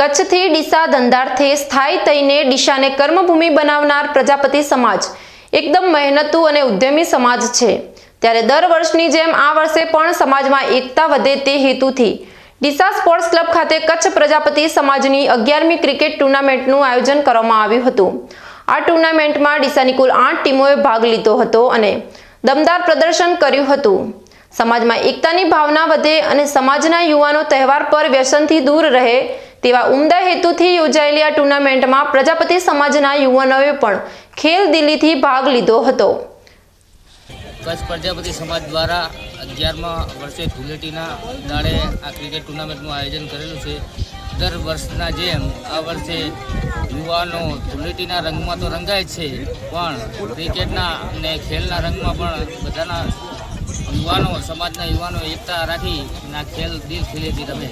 કચ્છથી ડીસા ધંધાર્થે સ્થાયી થઈને ડીસાને કર્મભૂમિ બનાવનાર પ્રજાપતિ સમાજ એકદમ મહેનતુ અને ઉદ્યમી સમાજ છે. ત્યારે દર વર્ષની જેમ આ વર્ષે પણ સમાજમાં એકતા વધે તે હેતુથી ડીસા સ્પોર્ટ્સ ક્લબ ખાતે કચ્છ પ્રજાપતિ સમાજની અગિયારમી ક્રિકેટ ટુર્નામેન્ટનું આયોજન કરવામાં આવ્યું હતું. આ ટુર્નામેન્ટમાં ડીસાની કુલ આઠ ટીમોએ ભાગ લીધો હતો અને દમદાર પ્રદર્શન કર્યું હતું. સમાજમાં એકતાની ભાવના વધે અને સમાજના યુવાનો તહેવાર પર વ્યસનથી દૂર રહે તેવા ઉમદા હેતુથી યોજાયેલી આ ટુર્નામેન્ટમાં પ્રજાપતિ સમાજના યુવાનોએ પણ ખેલ દિલ્હીથી ભાગ લીધો હતો. કચ્છ પ્રજાપતિ સમાજ દ્વારા અગિયારમા વર્ષે ધૂળેટીના દાડે આ ક્રિકેટ ટુર્નામેન્ટનું આયોજન કરેલું છે. દર વર્ષના જેમ આ વર્ષે યુવાનો ધુલેટીના રંગમાં તો રંગાય છે, પણ ક્રિકેટના અને ખેલના રંગમાં પણ બધાના યુવાનો, સમાજના યુવાનો એકતા રાખી આ ખેલ દિલ ખીલેથી રમે